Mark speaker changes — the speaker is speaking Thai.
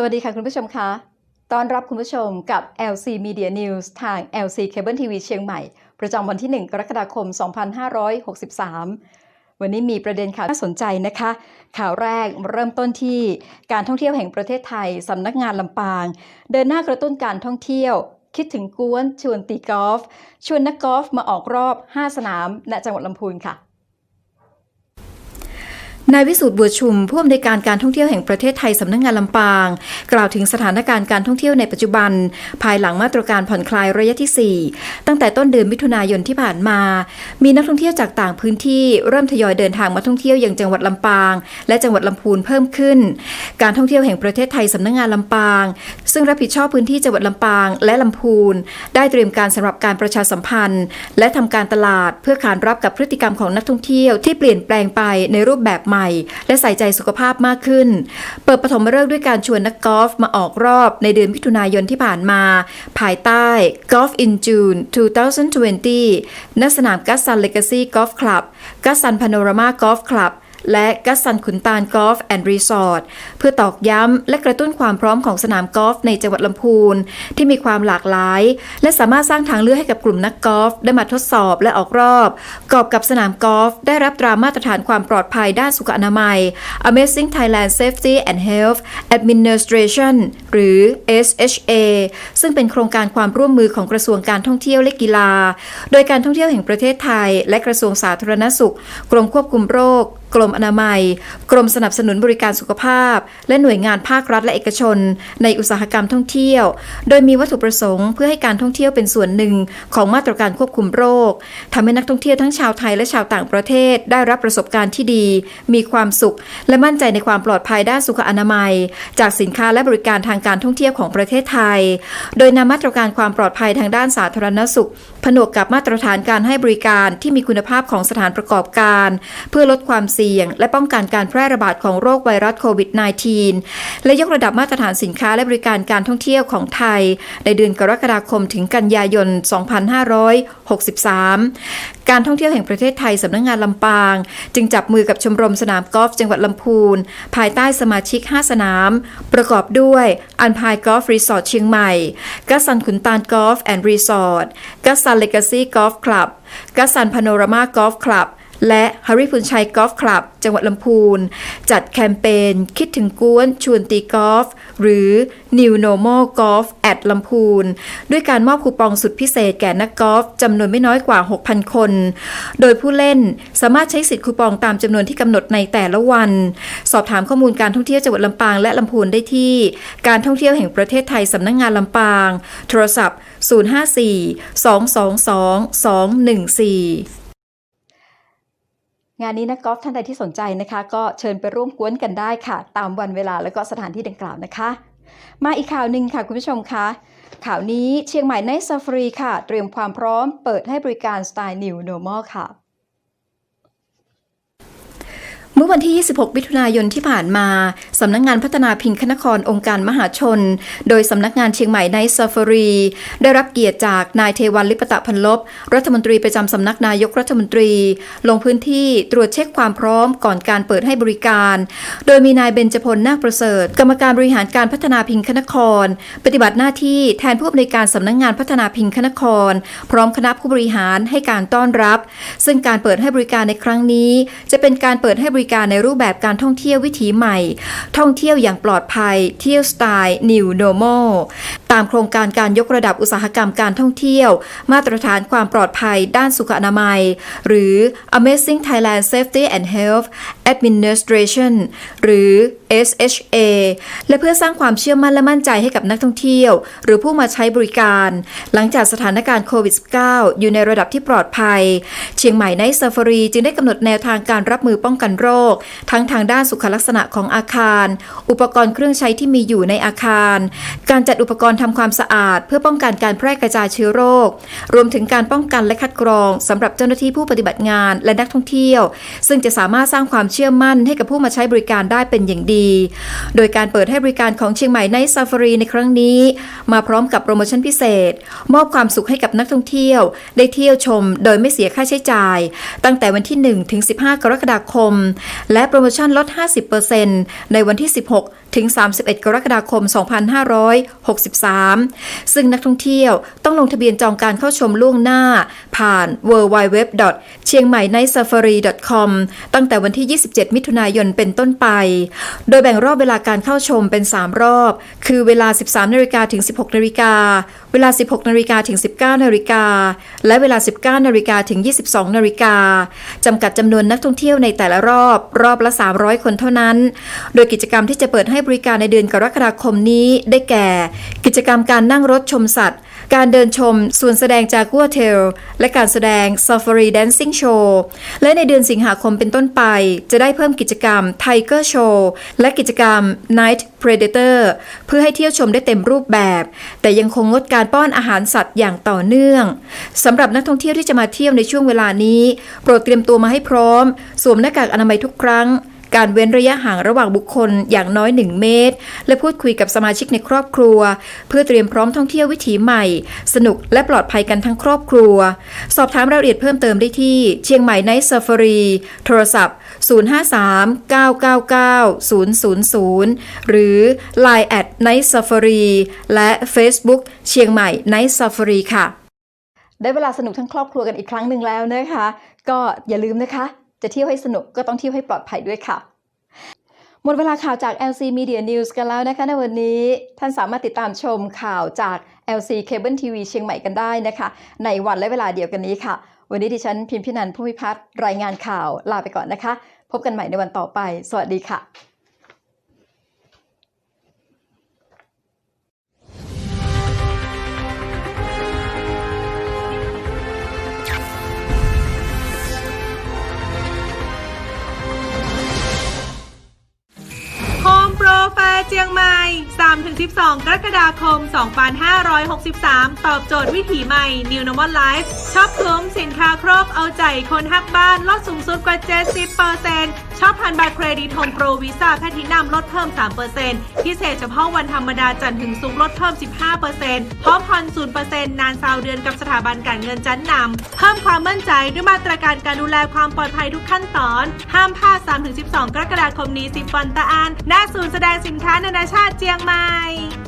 Speaker 1: สวัสดีค่ะคุณผู้ชมคะต้อนรับคุณผู้ชมกับ LC Media News ทาง LC Cable TV เชียงใหม่ ประจำวันที่ 1 กรกฎาคม 2563 วันนี้มีประเด็นข่าวน่าสนใจนะคะ ข่าวแรกเริ่มต้นที่การท่องเที่ยวแห่งประเทศไทย สำนักงานลำปาง เดินหน้ากระตุ้นการท่องเที่ยว คิดถึงกวนชวนตีกอล์ฟชวนนักกอล์ฟมาออกรอบ 5 สนามณจังหวัดลำพูนค่ะ นายวิสุทธ์บัวชุมผู้อำนวยการการท่องเที่ยวแห่งประเทศไทยสำนักงงานลำปาง กล่าวถึงสถานการณ์การท่องเที่ยวในปัจจุบัน ภายหลังมาตรการผ่อนคลายระยะที่ 4 ตั้งแต่ต้นเดือนมิถุนายนที่ผ่านมา มีนักท่องเที่ยวจากต่างพื้นที่เริ่มทยอยเดินทางมาท่องเที่ยวอย่างจังหวัดลำปาง และจังหวัดลำพูนเพิ่มขึ้น การท่องเที่ยวแห่งประเทศไทยสำนักงงานลำปาง ซึ่งรับผิดชอบพื้นที่จังหวัดลำปางและลำพูน ได้เตรียมการสำหรับการประชาสัมพันธ์ และทำการตลาดเพื่อขานรับกับพฤติกรรมของนักท่องเที่ยวที่เปลี่ยนแปลงไปในรูปแบบใหม่และใส่ใจสุขภาพมากขึ้น เปิดปฐมฤกษ์ด้วยการชวนนักกอล์ฟมาออกรอบในเดือนมิถุนายนที่ผ่านมา ภายใต้ Golf in June 2020 ณ สนามกัสซันเลกาซี่กอล์ฟคลับ กัสซันพาโนรามา กอล์ฟคลับ และกัสซันขุนตาลกอล์ฟแอนด์รีสอร์ทเพื่อตอกย้ำและกระตุ้นความพร้อมของสนามกอล์ฟในจังหวัดลำพูน ที่มีความหลากหลาย และสามารถสร้างทางเลือกให้กับกลุ่มนักกอล์ฟได้มาทดสอบและออกรอบ กอบกับสนามกอล์ฟได้รับตรามาตรฐานความปลอดภัยด้านสุขอนามัย Amazing Thailand Safety and Health Administration หรือ SHA ซึ่งเป็นโครงการความร่วมมือของกระทรวงการท่องเที่ยวและกีฬา โดยการท่องเที่ยวแห่งประเทศไทย และกระทรวงสาธารณสุข กรมควบคุมโรคกรมอนามัย กรมสนับสนุนบริการสุขภาพ และหน่วยงานภาครัฐและเอกชน ในอุตสาหกรรมท่องเที่ยว โดยมีวัตถุประสงค์เพื่อให้การท่องเที่ยวเป็นส่วนหนึ่งของมาตรการควบคุมโรคทำให้นักท่องเที่ยวทั้งชาวไทยและชาวต่างประเทศ ได้รับประสบการณ์ที่ดี มีความสุข และมั่นใจในความปลอดภัยด้านสุขอนามัย จากสินค้าและบริการทางการท่องเที่ยวของประเทศไทย โดยนำมาตรการความปลอดภัยทางด้านสาธารณสุข ผนวกกับมาตรฐานการให้บริการที่มีคุณภาพของสถานประกอบการ เพื่อลดความเสี่ยง และป้องกันการแพร่ระบาดของโรคไวรัสโควิด -19 และยกระดับมาตรฐานสินค้าและบริการการท่องเที่ยวของไทย ในเดือนกรกฎาคมถึงกันยายน 2563 การท่องเที่ยวแห่งประเทศไทยสำนักงงานลำปาง จึงจับมือกับชมรมสนามกอล์ฟจังหวัดลำพูน ภายใต้สมาชิก 5 สนาม ประกอบด้วยอันพายกอล์ฟรีสอร์ทเชียงใหม่กัสซันขุนตาลกอล์ฟแอนด์รีสอร์ทกัสซันเลกาซี่กอล์ฟคลับกัสซันพาโนรามากอล์ฟคลับ และฮาริพุนชัยกอล์ฟคลับ จังหวัดลำพูน จัดแคมเปญคิดถึงกวนชวนตีกอล์ฟหรือ New Normal Golf at ลำพูน ด้วยการมอบคูปองสุดพิเศษแก่นักกอล์ฟจำนวนไม่น้อยกว่า 6,000 คน โดยผู้เล่นสามารถใช้สิทธิคูปองตามจำนวนที่กำหนดในแต่ละวัน สอบถามข้อมูลการท่องเที่ยวจังหวัดลำปางและลำพูนได้ที่ การท่องเที่ยวแห่งประเทศไทยสำนักงงานลำปาง โทรศัพท์ 054 222 214 งานนี้นักกอล์ฟท่านใดที่สนใจนะคะ ก็เชิญไปร่วมกวนกันได้ค่ะ ตามวันเวลาและก็สถานที่ดังกล่าวนะคะ มาอีกข่าวหนึ่งค่ะคุณผู้ชมคะข่าวนี้เชียงใหม่ในซาฟรีค่ะ เตรียมความพร้อมเปิดให้บริการสไตล์ New Normal ค่ะ เมื่อวันที่ 26 มิถุนายนที่ผ่านมา สำนักงงานพัฒนาพิงคนครองค์การมหาชน โดยสำนักงานเชียงใหม่ในซาฟารี ได้รับเกียรติจากนายเทวันลิปตะพันลบ รัฐมนตรีประจำสำนักนายกรัฐมนตรี ลงพื้นที่ตรวจเช็คความพร้อมก่อนการเปิดให้บริการ โดยมีนายเบญจพลนาคประเสริฐ กรรมการบริหารการพัฒนาพิงคนคร ปฏิบัติหน้าที่แทนผู้อำนวยการสำนักงานพัฒนาพิงคนคร พร้อมคณะผู้บริหารให้การต้อนรับ ซึ่งการเปิดให้บริการในครั้งนี้ จะเป็นการเปิดให้บริการในรูปแบบการท่องเที่ยววิถีใหม่ ท่องเที่ยวอย่างปลอดภัย เที่ยวสไตล์ New Normal ตามโครงการการยกระดับอุตสาหกรรมการท่องเที่ยว มาตรฐานความปลอดภัยด้านสุขอนามัย หรือ Amazing Thailand Safety and Health Administration หรือ SHA และเพื่อสร้างความเชื่อมั่นและมั่นใจให้กับนักท่องเที่ยว หรือผู้มาใช้บริการ หลังจากสถานการณ์โควิด -19 อยู่ในระดับที่ปลอดภัย เชียงใหม่ในซาฟารีจึงได้กำหนดแนวทางการรับมือป้องกันโรค ทั้งทางด้านสุขลักษณะของอาคาร อุปกรณ์เครื่องใช้ที่มีอยู่ในอาคาร การจัดอุปกรณ์ทำความสะอาด เพื่อป้องกันการแพร่กระจายเชื้อโรค รวมถึงการป้องกันและคัดกรองสำหรับเจ้าหน้าที่ผู้ปฏิบัติงานและนักท่องเที่ยว ซึ่งจะสามารถสร้างความเชื่อมั่นให้กับผู้มาใช้บริการได้เป็นอย่างดีโดยการเปิดให้บริการของเชียงใหม่ในซาฟารีในครั้งนี้ มาพร้อมกับโปรโมชั่นพิเศษ มอบความสุขให้กับนักท่องเที่ยว ได้เที่ยวชม โดยไม่เสียค่าใช้จ่าย ตั้งแต่วันที่ 1 ถึง 15 กรกฎาคม และโปรโมชั่นลด 50%ในวันที่ 16 ถึง 31 กรกฎาคม 2563 ซึ่งนักท่องเที่ยวต้องลงทะเบียนจองการเข้าชมล่วงหน้า ผ่าน w w w เชียงใหม่ night safari com ตั้งแต่วันที่ 27 มิถุนายนเป็นต้นไปโดยแบ่งรอบเวลาการเข้าชมเป็น 3 รอบ คือเวลา 13นาฬิกาถึง 16นาฬิกา เวลา 16นาฬิกาถึง 19นาฬิกา และเวลา 19นาฬิกาถึง 22นาฬิกาจำกัดจำนวนนักท่องเที่ยวในแต่ละรอบ รอบละ 300 คนเท่านั้น โดยกิจกรรมที่จะเปิดให้บริการในเดือนกรกฎาคมนี้ได้แก่ กิจกรรมการนั่งรถชมสัตว์ การเดินชมส่วนแสดงจากัวเทลและการแสดง Safari Dancing Show และในเดือนสิงหาคมเป็นต้นไป จะได้เพิ่มกิจกรรม Tiger Show และกิจกรรม Night Predator เพื่อให้เที่ยวชมได้เต็มรูปแบบ แต่ยังคงงดการป้อนอาหารสัตว์อย่างต่อเนื่องสำหรับนักท่องเที่ยวที่จะมาเที่ยวในช่วงเวลานี้ โปรดเตรียมตัวมาให้พร้อม สวมหน้ากากอนามัยทุกครั้ง การเว้นระยะห่างระหว่างบุคคลอย่างน้อย 1 เมตร และพูดคุยกับสมาชิกในครอบครัว เพื่อเตรียมพร้อมท่องเที่ยววิถีใหม่ สนุกและปลอดภัยกันทั้งครอบครัว สอบถามรายละเอียดเพิ่มเติมได้ที่ เชียงใหม่ไนท์ซ f ฟ r รีโทรศัพท์ 053-999-000 หรือ Line แอดไนท์ซ f ฟ r รีและ Facebook เชียงใหม่ไนท์ซ f ฟ r รีค่ะ ได้เวลาสนุกทั้งครอบครัวกันอีกครั้งหนึ่งแล้วนะคะ ก็อย่าลืมนะคะ จะเที่ยวให้สนุกก็ต้องเที่ยวให้ปลอดภัยด้วยค่ะ หมดเวลาข่าวจาก LC Media News กันแล้วนะคะในวันนี้ ท่านสามารถติดตามชมข่าวจาก LC Cable TV เชียงใหม่กันได้นะคะ ในวันและเวลาเดียวกันนี้ค่ะ วันนี้ดิฉันพิมพินันผู้พิพัฒน์รายงานข่าวลาไปก่อนนะคะ พบกันใหม่ในวันต่อไป สวัสดีค่ะ
Speaker 2: 12 กรกฎาคม 2563 ตอบโจทย์วิถีใหม่ New Normal Life ชอบคุ้มสินค้าครบเอาใจคนฮักบ้านลดสูงสุดกว่า 70% ชอบพันบัตรเครดิตโฮมโปรวีซ่าแพทินัมลดเพิ่ม 3%พิเศษเฉพาะวันธรรมดาจันทร์ถึงศุกร์ลดเพิ่ม 15%พร้อมผ่อน 0%นานซาวเดือนกับสถาบันการเงินจันนำเพิ่มความมั่นใจด้วยมาตรการการดูแลความปลอดภัยทุกขั้นตอน ห้ามพลาด 3-12 กรกฎาคมนี้10วันตะอานหน้าศูนย์แสดงสินค้านานาชาติเจียงใหม่